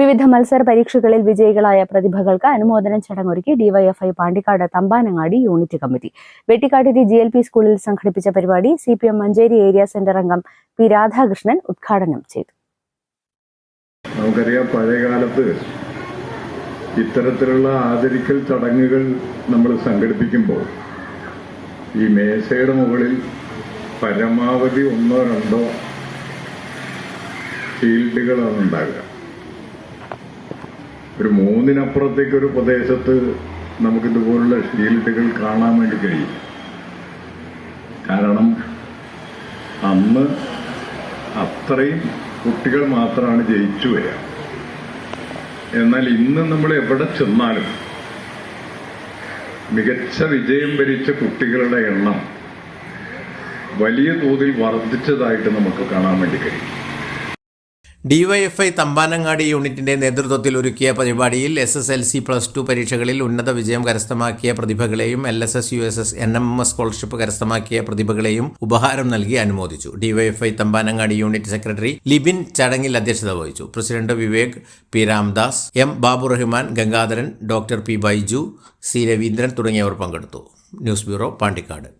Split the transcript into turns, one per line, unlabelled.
വിവിധ മത്സര പരീക്ഷകളിൽ വിജയികളായ പ്രതിഭകൾക്ക് അനുമോദന ചടങ്ങൊരുക്കി DYFI Pandikkad Thampanangadi unit committee. Vettikkattiri G L P സ്കൂളിൽ സംഘടിപ്പിച്ച പരിപാടി C P M Manjeri area centre അംഗം പി രാധാകൃഷ്ണൻ ഉദ്ഘാടനം ചെയ്തു.
നമുക്കറിയാം പഴയകാലത്ത് ഇത്തരത്തിലുള്ള ആദരിക്കൽ ചടങ്ങുകൾ നമ്മൾ സംഘടിപ്പിക്കുമ്പോൾ ഈ മേശയുടെ മുകളിൽ പരമാവധി ഒന്നോ രണ്ടോ ഷീൽഡുകളാണ് ഉണ്ടാകുക. ഒരു മൂന്നിനപ്പുറത്തേക്ക് ഒരു പ്രദേശത്ത് നമുക്കിതുപോലുള്ള ഷീൽഡുകൾ കാണാൻ വേണ്ടി കഴിയും. കാരണം അന്ന് അത്രയും കുട്ടികൾ മാത്രമാണ് ജയിച്ചു വരിക. എന്നാൽ ഇന്ന് നമ്മൾ എവിടെ ചെന്നാലും മികച്ച വിജയം ഭരിച്ച കുട്ടികളുടെ എണ്ണം വലിയ തോതിൽ വർദ്ധിച്ചതായിട്ട് നമുക്ക് കാണാൻ വേണ്ടി കഴിയും.
ഡിവൈഎഫ്ഐ തമ്പാനങ്ങാടി യൂണിറ്റിന്റെ നേതൃത്വത്തിൽ ഒരുക്കിയ പരിപാടിയിൽ S S L C plus two പരീക്ഷകളിൽ ഉന്നത വിജയം കരസ്ഥമാക്കിയ പ്രതിഭകളെയും L S S U S S N M M S scholarship കരസ്ഥമാക്കിയ പ്രതിഭകളെയും ഉപഹാരം നൽകി അനുമോദിച്ചു. DYFI Thampanangadi unit secretary Libin ചടങ്ങിൽ അധ്യക്ഷത വഹിച്ചു. President Vivek P Ramdas M Babu Rahman Gangadharan doctor P Baiju C Raveendran തുടങ്ങിയവർ പങ്കെടുത്തു. News bureau Pandikkad.